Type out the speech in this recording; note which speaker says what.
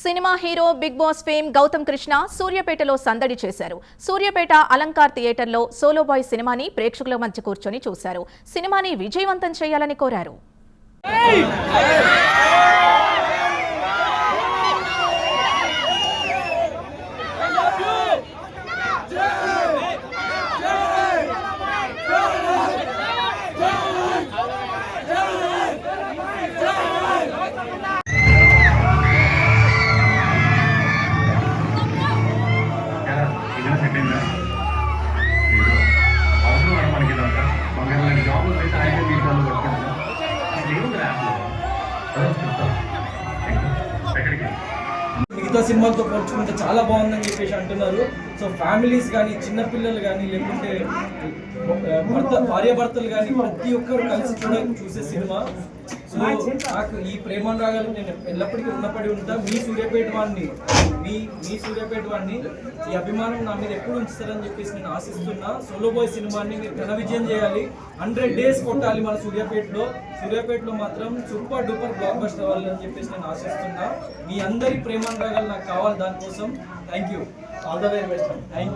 Speaker 1: Cinema hero big boss fame Gautham Krishna సూర్యపేటలో సందడి చేశారు. సూర్యపేట అలంకార్ థియేటర్లో సోలో బాయ్ సినిమాని ప్రేక్షకుల మధ్య కూర్చొని చూశారు. సినిమాని విజయవంతం చేయాలని కోరారు.
Speaker 2: మిగతా సినిమాలతో పోల్చుకుంటే చాలా బాగుందని చెప్పేసి అంటున్నారు. సో ఫ్యామిలీస్ కానీ చిన్నపిల్లలు కానీ లేకుంటే భర్త భార్యాభర్తలు కానీ ప్రతి ఒక్కరు కలిసి కూడా చూసే సినిమా. సో నాకు ఈ ప్రేమ రాగాలు నేను ఎల్లప్పటికీ ఉన్నప్పటి ఉంటా. మీ సూర్యాపేట వాడిని మీ మీ సూర్యాపేట వాడిని ఈ అభిమానం నా మీద ఎప్పుడు ఉంచుతారని చెప్పేసి నేను ఆశిస్తున్నా. సోలో బాయ్ సినిమాని మీరు ఘన విజయం చేయాలి. హండ్రెడ్ డేస్ కొట్టాలి మన సూర్యాపేటలో. సూర్యాపేటలో మాత్రం సూపర్ డూపర్ బ్లాక్ బస్టర్ అవ్వాలని చెప్పేసి నేను ఆశిస్తున్నా. మీ అందరి ప్రేమ రాగాలు నాకు కావాలి దానికోసం. Thank you all the very best thank